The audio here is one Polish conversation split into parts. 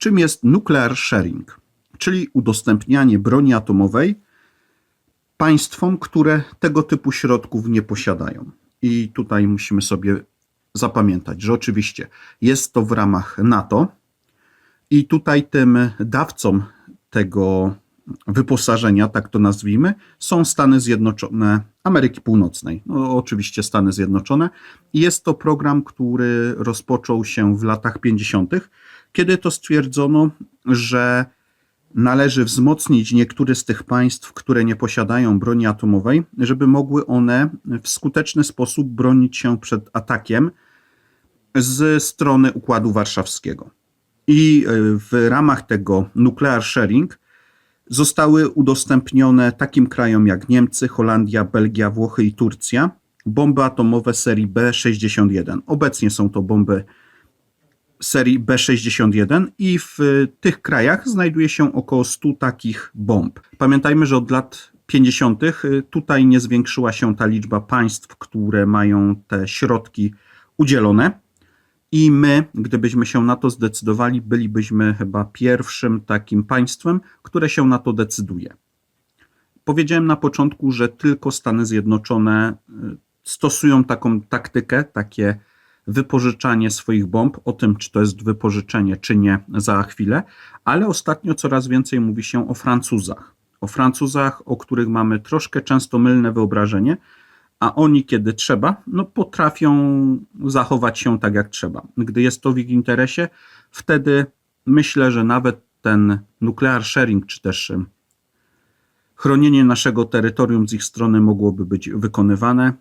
czym jest nuclear sharing, czyli udostępnianie broni atomowej państwom, które tego typu środków nie posiadają. I tutaj musimy sobie zapamiętać, że oczywiście jest to w ramach NATO i tutaj tym dawcą tego wyposażenia, tak to nazwijmy, są Stany Zjednoczone Ameryki Północnej. No, oczywiście Stany Zjednoczone. Jest to program, który rozpoczął się w latach 50., kiedy to stwierdzono, że należy wzmocnić niektóre z tych państw, które nie posiadają broni atomowej, żeby mogły one w skuteczny sposób bronić się przed atakiem z strony Układu Warszawskiego. I e, w ramach tego nuclear sharing zostały udostępnione takim krajom jak Niemcy, Holandia, Belgia, Włochy i Turcja bomby atomowe serii B61. Obecnie są to bomby serii B61 i w tych krajach znajduje się około 100 takich bomb. Pamiętajmy, że od lat 50. tutaj nie zwiększyła się ta liczba państw, które mają te środki udzielone. I my, gdybyśmy się na to zdecydowali, bylibyśmy chyba pierwszym takim państwem, które się na to decyduje. Powiedziałem na początku, że tylko Stany Zjednoczone y, stosują taką taktykę, takie wypożyczanie swoich bomb. O tym, czy to jest wypożyczenie, czy nie, za chwilę, ale ostatnio coraz więcej mówi się o Francuzach. O Francuzach, o których mamy troszkę często mylne wyobrażenie, a oni, kiedy trzeba, no potrafią zachować się tak, jak trzeba. Gdy jest to w ich interesie, wtedy myślę, że nawet ten nuclear sharing, czy też chronienie naszego terytorium z ich strony mogłoby być wykonywane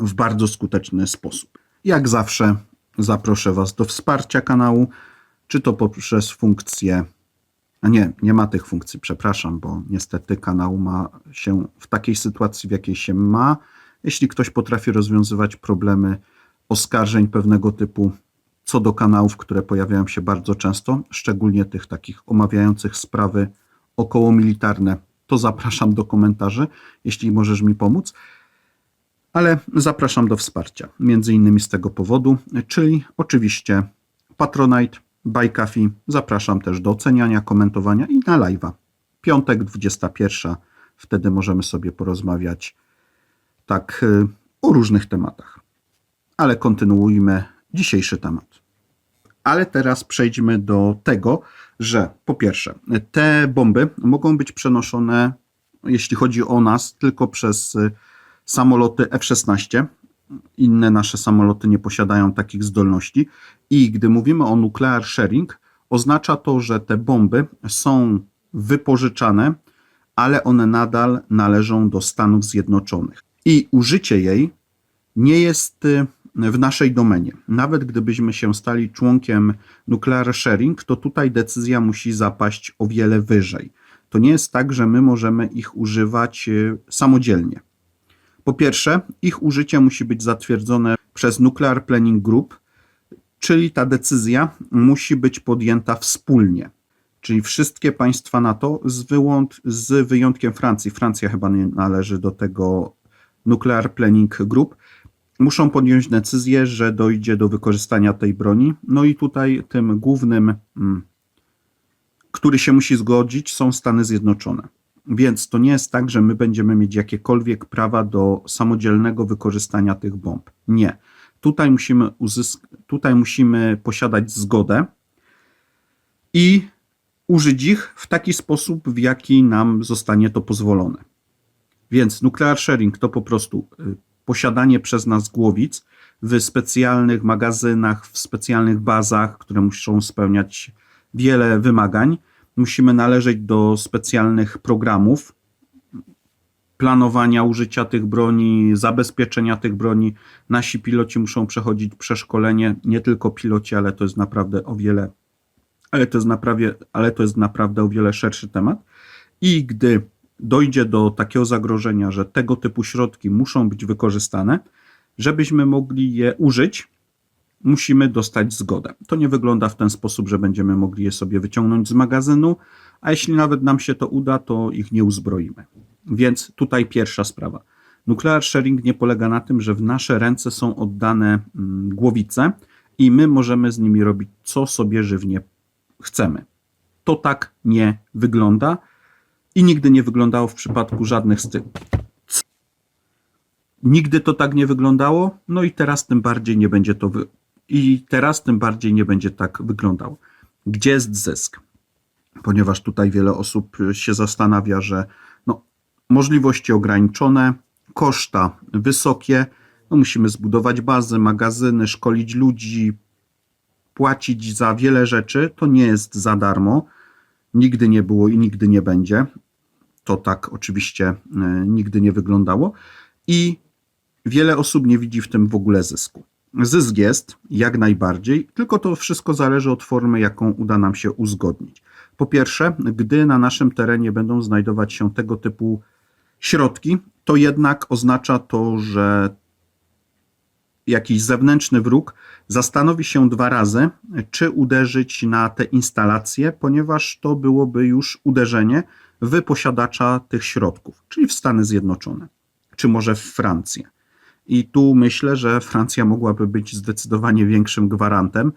w bardzo skuteczny sposób. Jak zawsze zaproszę Was do wsparcia kanału, czy to poprzez funkcję. A nie, nie ma tych funkcji, przepraszam, bo niestety kanał ma się w takiej sytuacji, w jakiej się ma. Jeśli ktoś potrafi rozwiązywać problemy oskarżeń pewnego typu co do kanałów, które pojawiają się bardzo często, szczególnie tych takich omawiających sprawy około militarne, to zapraszam do komentarzy, jeśli możesz mi pomóc ale zapraszam do wsparcia, między innymi z tego powodu, czyli oczywiście Patronite, Buy Coffee, zapraszam też do oceniania, komentowania i na live'a. Piątek, 21, wtedy możemy sobie porozmawiać tak y, o różnych tematach. Ale kontynuujmy dzisiejszy temat. Ale teraz przejdźmy do tego, że po pierwsze, te bomby mogą być przenoszone, jeśli chodzi o nas, tylko przez y, samoloty F-16. Inne nasze samoloty nie posiadają takich zdolności. I gdy mówimy o nuclear sharing, oznacza to, że te bomby są wypożyczane, ale one nadal należą do Stanów Zjednoczonych. I użycie jej nie jest y, w naszej domenie. Nawet gdybyśmy się stali członkiem nuclear sharing, to tutaj decyzja musi zapaść o wiele wyżej. To nie jest tak, że my możemy ich używać y, samodzielnie. Po pierwsze, ich użycie musi być zatwierdzone przez Nuclear Planning Group, czyli ta decyzja musi być podjęta wspólnie. Czyli wszystkie państwa NATO z, z wyjątkiem Francji, Francja chyba nie należy do tego Nuclear Planning Group, muszą podjąć decyzję, że dojdzie do wykorzystania tej broni. No i tutaj tym głównym, mm, który się musi zgodzić, są Stany Zjednoczone. Więc to nie jest tak, że my będziemy mieć jakiekolwiek prawa do samodzielnego wykorzystania tych bomb. Nie. Tutaj musimy, tutaj musimy posiadać zgodę i użyć ich w taki sposób, w jaki nam zostanie to pozwolone. Więc nuclear sharing to po prostu y, posiadanie przez nas głowic w specjalnych magazynach, w specjalnych bazach, które muszą spełniać wiele wymagań musimy należeć do specjalnych programów planowania użycia tych broni, zabezpieczenia tych broni. Nasi piloci muszą przechodzić przeszkolenie, nie tylko piloci, ale to jest naprawdę o wiele, ale to jest naprawdę, ale to jest naprawdę o wiele szerszy temat. I gdy dojdzie do takiego zagrożenia, że tego typu środki muszą być wykorzystane, żebyśmy mogli je użyć, musimy dostać zgodę. To nie wygląda w ten sposób, że będziemy mogli je sobie wyciągnąć z magazynu, a jeśli nawet nam się to uda, to ich nie uzbroimy. Więc tutaj pierwsza sprawa. Nuclear sharing nie polega na tym, że w nasze ręce są oddane mm, głowice i my możemy z nimi robić co sobie żywnie chcemy. To tak nie wygląda i nigdy nie wyglądało w przypadku żadnych z tych. Nigdy to tak nie wyglądało, no i teraz tym bardziej nie będzie to wy... i teraz tym bardziej nie będzie tak wyglądało. Gdzie jest zysk? Ponieważ tutaj wiele osób się zastanawia, że no, możliwości ograniczone, koszta wysokie, no musimy zbudować bazy, magazyny, szkolić ludzi, płacić za wiele rzeczy. To nie jest za darmo. Nigdy nie było i nigdy nie będzie. To tak oczywiście e, nigdy nie wyglądało. I wiele osób nie widzi w tym w ogóle zysku. Zysk jest jak najbardziej, tylko to wszystko zależy od formy, jaką uda nam się uzgodnić. Po pierwsze, gdy na naszym terenie będą znajdować się tego typu środki, to jednak oznacza to, że jakiś zewnętrzny wróg zastanowi się dwa razy, czy uderzyć na te instalacje, ponieważ to byłoby już uderzenie w posiadacza tych środków, czyli w Stany Zjednoczone, czy może w Francję. I tu myślę, że Francja mogłaby być zdecydowanie większym gwarantem.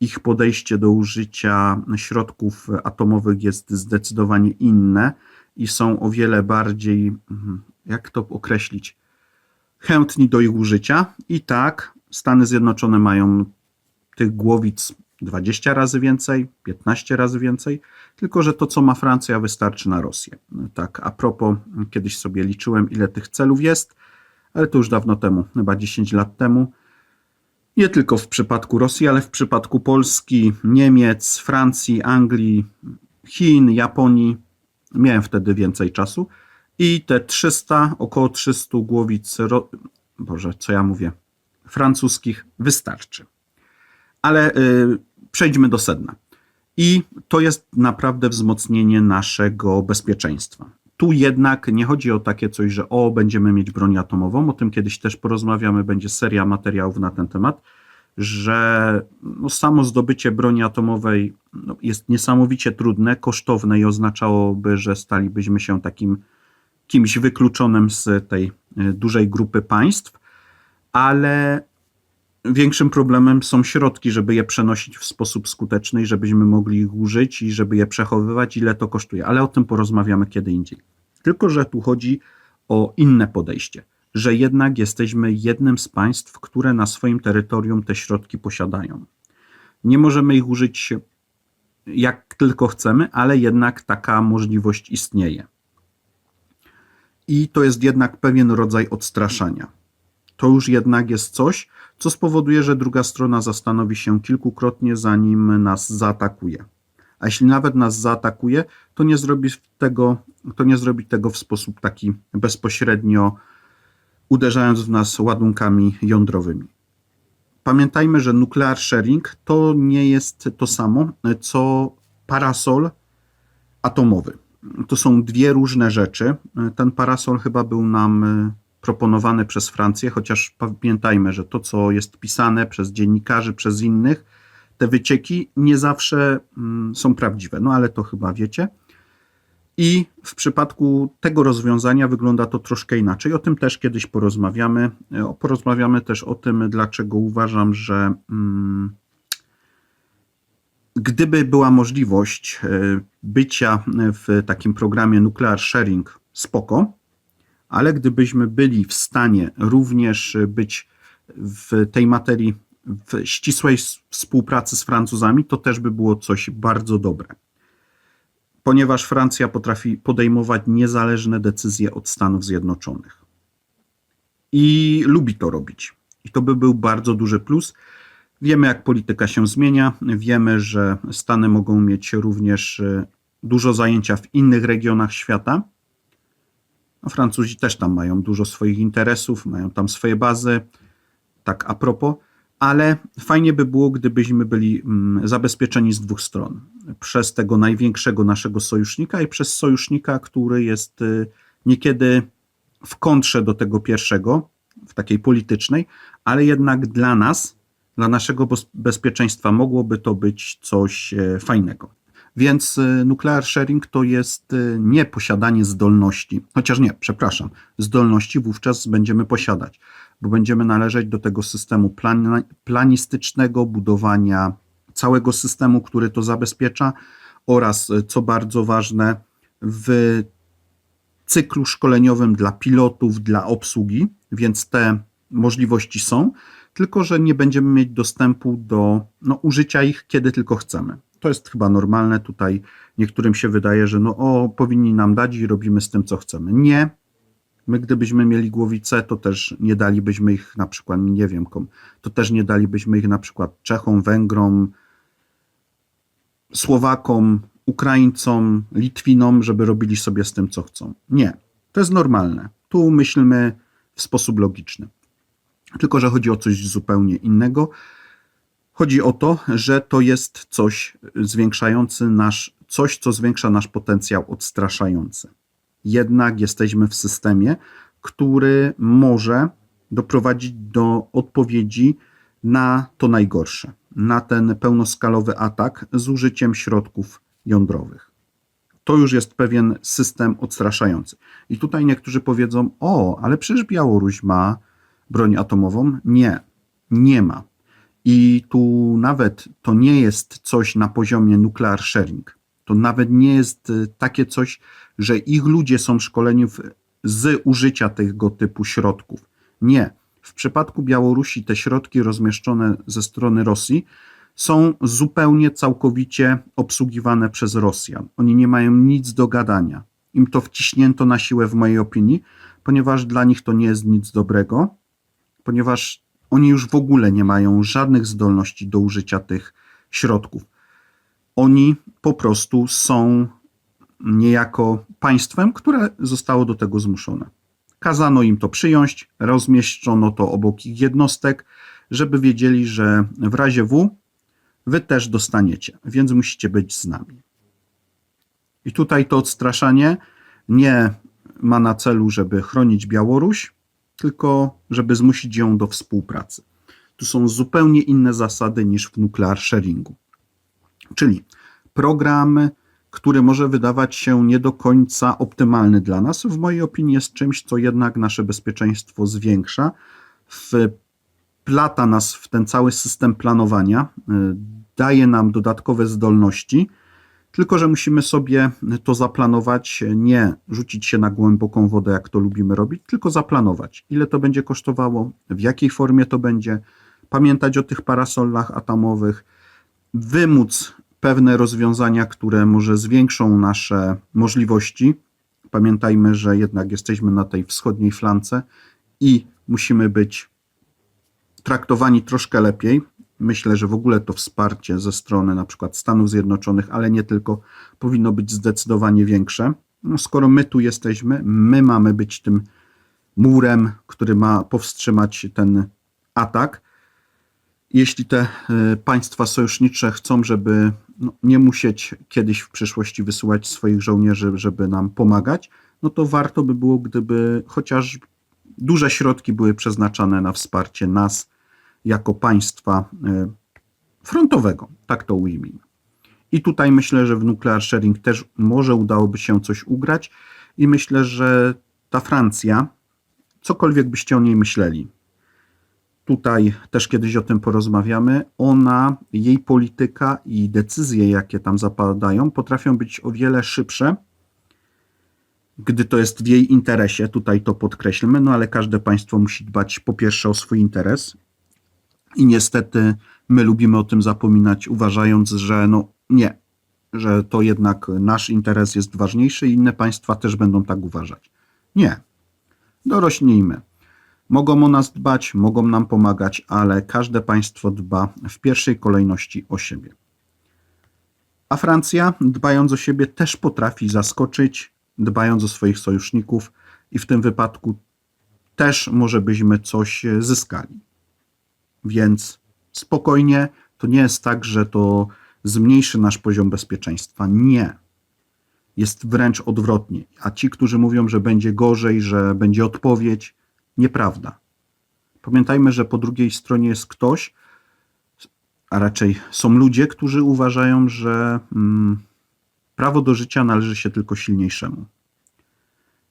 Ich podejście do użycia środków atomowych jest zdecydowanie inne i są o wiele bardziej, jak to określić, chętni do ich użycia. I tak Stany Zjednoczone mają tych głowic 20 razy więcej, 15 razy więcej, tylko że to, co ma Francja, wystarczy na Rosję. Tak, a propos, kiedyś sobie liczyłem, ile tych celów jest, ale to już dawno temu, chyba 10 lat temu. Nie tylko w przypadku Rosji, ale w przypadku Polski, Niemiec, Francji, Anglii, Chin, Japonii. Miałem wtedy więcej czasu. I te 300, około 300 głowic, ro... Boże, co ja mówię, francuskich wystarczy. Ale y, przejdźmy do sedna. I to jest naprawdę wzmocnienie naszego bezpieczeństwa. Tu jednak nie chodzi o takie coś, że o, będziemy mieć broń atomową, o tym kiedyś też porozmawiamy, będzie seria materiałów na ten temat, że no, samo zdobycie broni atomowej no, jest niesamowicie trudne, kosztowne i oznaczałoby, że stalibyśmy się takim kimś wykluczonym z tej y, dużej grupy państw, ale większym problemem są środki, żeby je przenosić w sposób skuteczny i żebyśmy mogli ich użyć i żeby je przechowywać, ile to kosztuje. Ale o tym porozmawiamy kiedy indziej. Tylko, że tu chodzi o inne podejście, że jednak jesteśmy jednym z państw, które na swoim terytorium te środki posiadają. Nie możemy ich użyć jak tylko chcemy, ale jednak taka możliwość istnieje. I to jest jednak pewien rodzaj odstraszania. To już jednak jest coś, co spowoduje, że druga strona zastanowi się kilkukrotnie, zanim nas zaatakuje. A jeśli nawet nas zaatakuje, to nie zrobi tego, to nie zrobi tego w sposób taki bezpośrednio uderzając w nas ładunkami jądrowymi. Pamiętajmy, że nuclear sharing to nie jest to samo, co parasol atomowy. To są dwie różne rzeczy. Ten parasol chyba był nam proponowany przez Francję, chociaż pamiętajmy, że to, co jest pisane przez dziennikarzy, przez innych, te wycieki nie zawsze mm, są prawdziwe, no ale to chyba wiecie. I w przypadku tego rozwiązania wygląda to troszkę inaczej. O tym też kiedyś porozmawiamy. Porozmawiamy też o tym, dlaczego uważam, że mm, gdyby była możliwość e, bycia w takim programie Nuclear Sharing, spoko, ale gdybyśmy byli w stanie również być w tej materii w ścisłej współpracy z Francuzami, to też by było coś bardzo dobre. Ponieważ Francja potrafi podejmować niezależne decyzje od Stanów Zjednoczonych. I lubi to robić. I to by był bardzo duży plus. Wiemy, jak polityka się zmienia. Wiemy, że Stany mogą mieć również e, dużo zajęcia w innych regionach świata no, Francuzi też tam mają dużo swoich interesów, mają tam swoje bazy, tak a propos, ale fajnie by było, gdybyśmy byli mm, zabezpieczeni z dwóch stron. Przez tego największego naszego sojusznika i przez sojusznika, który jest y, niekiedy w kontrze do tego pierwszego, w takiej politycznej, ale jednak dla nas, dla naszego bezpieczeństwa mogłoby to być coś e, fajnego. Więc y, nuclear sharing to jest y, nie posiadanie zdolności, chociaż nie, przepraszam, zdolności wówczas będziemy posiadać, bo będziemy należeć do tego systemu plan, planistycznego budowania całego systemu, który to zabezpiecza oraz, e, co bardzo ważne, w cyklu szkoleniowym dla pilotów, dla obsługi, więc te możliwości są, tylko że nie będziemy mieć dostępu do no, użycia ich, kiedy tylko chcemy. To jest chyba normalne. Tutaj niektórym się wydaje, że no, o, powinni nam dać i robimy z tym, co chcemy. Nie. My, gdybyśmy mieli głowice, to też nie dalibyśmy ich na przykład, nie wiem, kom, to też nie dalibyśmy ich na przykład Czechom, Węgrom, Słowakom, Ukraińcom, Litwinom, żeby robili sobie z tym, co chcą. Nie. To jest normalne. Tu myślmy w sposób logiczny. Tylko, że chodzi o coś zupełnie innego. Chodzi o to, że to jest coś zwiększający nasz, coś, co zwiększa nasz potencjał odstraszający. Jednak jesteśmy w systemie, który może doprowadzić do odpowiedzi na to najgorsze, na ten pełnoskalowy atak z użyciem środków jądrowych. To już jest pewien system odstraszający. I tutaj niektórzy powiedzą: O, ale przecież Białoruś ma broń atomową. Nie, nie ma. I tu nawet to nie jest coś na poziomie nuclear sharing. To nawet nie jest y, takie coś, że ich ludzie są szkoleni w, z użycia tego typu środków. Nie. W przypadku Białorusi te środki rozmieszczone ze strony Rosji są zupełnie, całkowicie obsługiwane przez Rosjan. Oni nie mają nic do gadania. Im to wciśnięto na siłę, w mojej opinii, ponieważ dla nich to nie jest nic dobrego, ponieważ oni już w ogóle nie mają żadnych zdolności do użycia tych środków. Oni po prostu są niejako państwem, które zostało do tego zmuszone. Kazano im to przyjąć, rozmieszczono to obok ich jednostek, żeby wiedzieli, że w razie W wy też dostaniecie, więc musicie być z nami. I tutaj to odstraszanie nie ma na celu, żeby chronić Białoruś, tylko żeby zmusić ją do współpracy. Tu są zupełnie inne zasady niż w nuclear sharingu. Czyli program, który może wydawać się nie do końca optymalny dla nas, w mojej opinii jest czymś, co jednak nasze bezpieczeństwo zwiększa, wplata nas w ten cały system planowania, y, daje nam dodatkowe zdolności, tylko że musimy sobie to zaplanować, nie rzucić się na głęboką wodę, jak to lubimy robić, tylko zaplanować, ile to będzie kosztowało, w jakiej formie to będzie, pamiętać o tych parasolach atomowych, wymóc pewne rozwiązania, które może zwiększą nasze możliwości. Pamiętajmy, że jednak jesteśmy na tej wschodniej flance i musimy być traktowani troszkę lepiej. Myślę, że w ogóle to wsparcie ze strony na przykład Stanów Zjednoczonych, ale nie tylko, powinno być zdecydowanie większe. No, skoro my tu jesteśmy, my mamy być tym murem, który ma powstrzymać ten atak. Jeśli te y, państwa sojusznicze chcą, żeby no, nie musieć kiedyś w przyszłości wysyłać swoich żołnierzy, żeby nam pomagać, no to warto by było, gdyby chociaż duże środki były przeznaczane na wsparcie nas jako państwa y, frontowego, tak to ujmijmy. I tutaj myślę, że w nuclear sharing też może udałoby się coś ugrać i myślę, że ta Francja, cokolwiek byście o niej myśleli, tutaj też kiedyś o tym porozmawiamy, ona, jej polityka i decyzje, jakie tam zapadają, potrafią być o wiele szybsze, gdy to jest w jej interesie, tutaj to podkreślmy, no ale każde państwo musi dbać po pierwsze o swój interes i niestety my lubimy o tym zapominać, uważając, że no nie, że to jednak nasz interes jest ważniejszy i inne państwa też będą tak uważać. Nie. Dorośnijmy. Mogą o nas dbać, mogą nam pomagać, ale każde państwo dba w pierwszej kolejności o siebie. A Francja, dbając o siebie, też potrafi zaskoczyć, dbając o swoich sojuszników, i w tym wypadku też może byśmy coś zyskali. Więc spokojnie, to nie jest tak, że to zmniejszy nasz poziom bezpieczeństwa. Nie. Jest wręcz odwrotnie. A ci, którzy mówią, że będzie gorzej, że będzie odpowiedź, nieprawda. Pamiętajmy, że po drugiej stronie jest ktoś, a raczej są ludzie, którzy uważają, że mm, prawo do życia należy się tylko silniejszemu.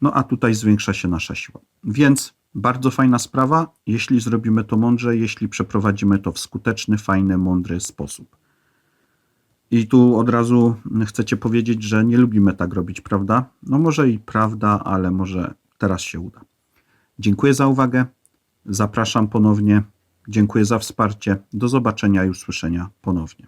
No a tutaj zwiększa się nasza siła. Więc bardzo fajna sprawa, jeśli zrobimy to mądrze, jeśli przeprowadzimy to w skuteczny, fajny, mądry sposób. I tu od razu chcecie powiedzieć, że nie lubimy tak robić, prawda? No może i prawda, ale może teraz się uda. Dziękuję za uwagę. Zapraszam ponownie. Dziękuję za wsparcie. Do zobaczenia i usłyszenia ponownie.